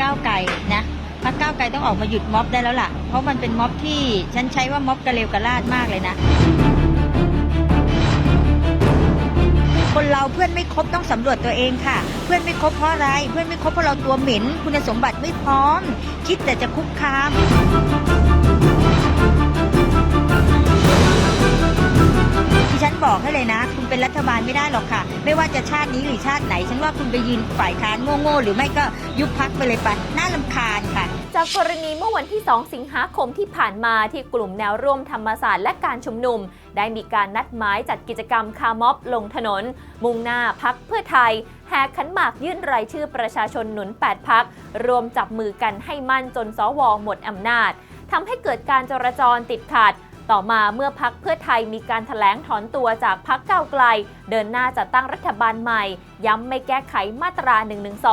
ก้าวไกลนะพรรคก้าวไกลต้องออกมาหยุดม็อบได้แล้วล่ะ เพราะมันเป็นม็อบที่ฉันใช้ว่าม็อบกระเลวกระลาดมากเลยนะ คนเราเพื่อนไม่ครบต้องสำรวจตัวเองค่ะ เพื่อนไม่ครบเพราะอะไร เพื่อนไม่ครบเพราะเราตัวเหม็น คุณสมบัติไม่พร้อม คิดแต่จะคุกคาม ให้เลยนะ คุณเป็นรัฐบาลไม่ได้หรอกค่ะ ไม่ว่าจะชาตินี้หรือชาติไหน ฉันว่าคุณไปยืนฝ่ายค้านโง่ๆหรือไม่ก็ยุบพักไปเลยไปน่าลำคาญค่ะ จากกรณีเมื่อวันที่ 2 สิงหาคมที่ผ่านมาที่กลุ่มแนวร่วมธรรมศาสตร์และการชุมนุม ได้มีการนัดหมายจัดกิจกรรมคาร์ม็อบลงถนน มุ่งหน้าพักเพื่อไทยแห่ขันหมากยื่นรายชื่อประชาชนหนุน 8 พักรวมจับมือกันให้มั่นจนสวหมดอำนาจทำให้เกิดการจราจรติดขัด ต่อมาเมื่อพักเพื่อไทยมีการถแถลงถอนตัวจากพักก้าวไกล เดินหน้าจัดตั้งรัฐบาลใหม่ ย้ำไม่แก้ไขมาตรา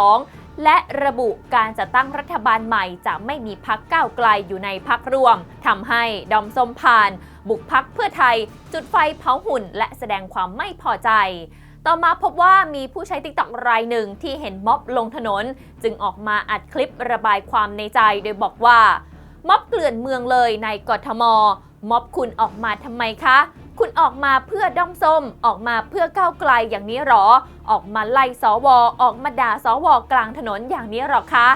112 และระบุการจัดตั้งรัฐบาลใหม่จะไม่มีพักก้าวไกลอยู่ในพักรวมทำให้ดอมส้มผ่าน บุกพักเพื่อไทย จุดไฟเผาหุ่น และแสดงความไม่พอใจต่อมาพบว่ามีผู้ใช้ติ๊กต็อกรายหนึ่งที่เห็นม็อบลงถนน จึงออกมาอัดคลิประบายความในใจโดยบอกว่า ม็อบเกลื่อนเมืองเลยในกทม ม็อบคุณออกมาทำไมคะ คุณออกมาเพื่อด้อมส้ม ออกมาเพื่อก้าวไกลอย่างนี้หรอ ออกมาไล่สว ออกมาด่าสวกลางถนนอย่างนี้หรอคะ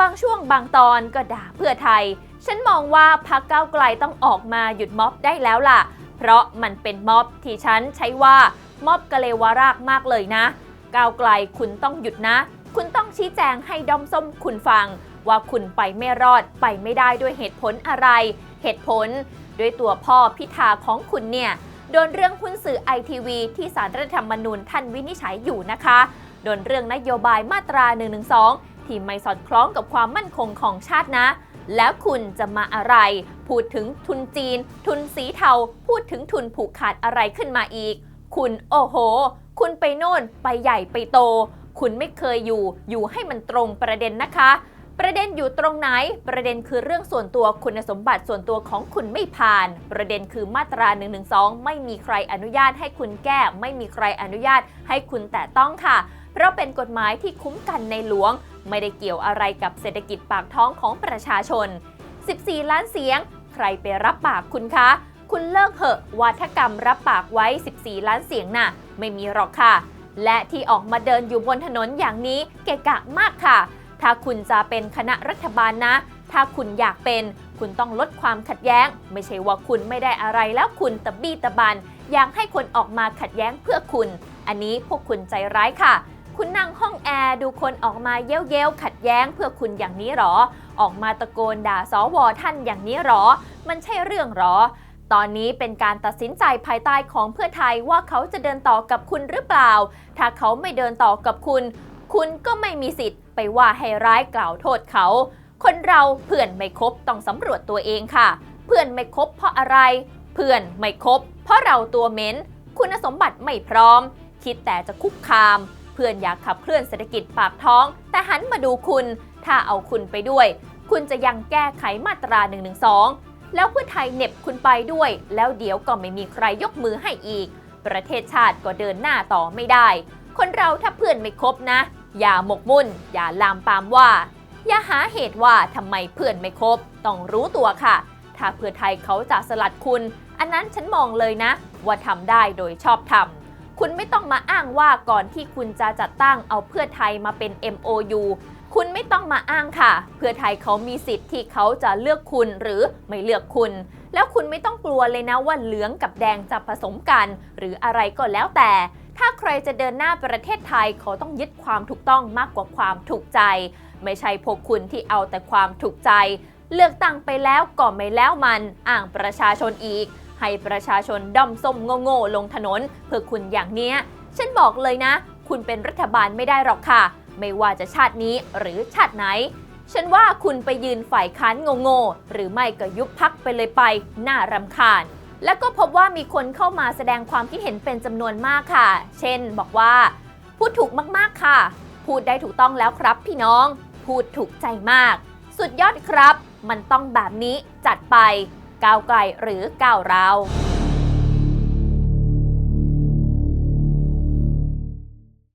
บางช่วงบางตอนก็ด่าเพื่อไทย ฉันมองว่าพักก้าวไกลต้องออกมาหยุดม็อบได้แล้วล่ะ เพราะมันเป็นม็อบที่ฉันใช้ว่าม็อบกะเลวารากมากเลยนะ ก้าวไกลคุณต้องหยุดนะ คุณต้องชี้แจงให้ด้อมส้มคุณฟัง ว่าคุณไปไม่รอดไปไม่ได้ด้วยเหตุผลอะไร เหตุผล ด้วยตัวพ่อพิธาของคุณเนี่ยโดนเรื่องหุ้นสื่อไอทีวีที่สารรัฐธรรมนูญท่านวินิจฉัยอยู่นะคะ โดนเรื่องนโยบายมาตรา 112 ที่ไม่สอดคล้องกับความมั่นคงของชาตินะ แล้วคุณจะมาอะไร พูดถึงทุนจีน ทุนสีเทา พูดถึงทุนผูกขาดอะไรขึ้นมาอีก คุณโอ้โห คุณไปโน่นไปใหญ่ไปโต คุณไม่เคยอยู่ อยู่ให้มันตรงประเด็นนะคะ ประเด็นอยู่ตรงไหน ประเด็นคือเรื่องส่วนตัวคุณสมบัติส่วนตัวของคุณไม่ผ่าน ประเด็นคือมาตรา112ไม่มีใครอนุญาตให้คุณแก้ ไม่มีใครอนุญาตให้คุณแตะต้องค่ะ เพราะเป็นกฎหมายที่คุ้มกันในหลวง ไม่ได้เกี่ยวอะไรกับเศรษฐกิจปากท้องของประชาชน 14 ล้านเสียง ใครไปรับปากคุณคะคุณเลิกเหอะวาทกรรมรับปากไว้ 14 ล้านเสียงน่ะ ไม่มีหรอกค่ะ และที่ออกมาเดินอยู่บนถนนอย่างนี้เกะกะมากค่ะ ถ้าคุณจะเป็นคณะรัฐบาลนะ ถ้าคุณอยากเป็น คุณต้องลดความขัดแย้ง ไม่ใช่ว่าคุณไม่ได้อะไรแล้วคุณตะบี้ตะบัน อยากให้คนออกมาขัดแย้งเพื่อคุณ อันนี้พวกคุณใจร้ายค่ะคุณนั่งห้องแอร์ดูคนออกมาเย้ยวเย้ยวๆขัดแย้งเพื่อคุณอย่างนี้หรอ ออกมาตะโกนด่าสวท่านอย่างนี้หรอ มันใช่เรื่องหรอ ตอนนี้เป็นการตัดสินใจภายใต้ของเพื่อไทยว่าเขาจะเดินต่อกับคุณหรือเปล่า ถ้าเขาไม่เดินต่อกับคุณ คุณก็ไม่มีสิทธิ์ไปว่าให้ร้ายกล่าวโทษเขา คนเราเพื่อนไม่คบต้องสำรวจตัวเองค่ะ เพื่อนไม่คบเพราะอะไร เพื่อนไม่คบ เพราะเราตัวเหม็นคุณสมบัติไม่พร้อม คิดแต่จะคุกคาม เพื่อนอยากขับเคลื่อนเศรษฐกิจปากท้อง แต่หันมาดูคุณ ถ้าเอาคุณไปด้วย คุณจะยังแก้ไขมาตรา112แล้วเพื่อไทยเน็บคุณไปด้วย แล้วเดี๋ยวก็ไม่มีใครยกมือให้อีก ประเทศชาติก็เดินหน้าต่อไม่ได้ คนเราถ้าเพื่อนไม่คบนะ อย่าหมกมุ่น อย่าลามปามว่า อย่าหาเหตุว่าทำไมเพื่อนไม่คบ ต้องรู้ตัวค่ะ ถ้าเพื่อไทยเขาจะสลัดคุณ อันนั้นฉันมองเลยนะ ว่าทำได้โดยชอบธรรมคุณไม่ต้องมาอ้างว่าก่อนที่คุณจะจัดตั้งเอาเพื่อไทยมาเป็น MOU คุณไม่ต้องมาอ้างค่ะ เพื่อไทยเขามีสิทธิ์ที่เขาจะเลือกคุณหรือไม่เลือกคุณ แล้วคุณไม่ต้องกลัวเลยนะว่าเหลืองกับแดงจะผสมกัน หรืออะไรก็แล้วแต่ ถ้าใครจะเดินหน้าประเทศไทยเขาต้องยึดความถูกต้องมากกว่าความถูกใจ ไม่ใช่พวกคุณที่เอาแต่ความถูกใจ เลือกตั้งไปแล้วก็ไม่แล้วมันอ้างประชาชนอีก ให้ประชาชนด้อมส้มโง่ๆลงถนน เพื่อคุณอย่างเนี้ยฉันบอกเลยนะ คุณเป็นรัฐบาลไม่ได้หรอกค่ะ ไม่ว่าจะชาตินี้หรือชาติไหน ฉันว่าคุณไปยืนฝ่ายค้านโง่ๆหรือไม่ก็ยุบพักไปเลยไปน่ารำคาญ แล้วก็พบว่ามีคนเข้ามาแสดงความคิดเห็นเป็นจำนวนมากค่ะ เช่น บอกว่า พูดถูกมากๆค่ะ พูดได้ถูกต้องแล้วครับพี่น้อง พูดถูกใจมาก สุดยอดครับ มันต้องแบบนี้จัดไป ก้าวไกลหรือก้าวเรา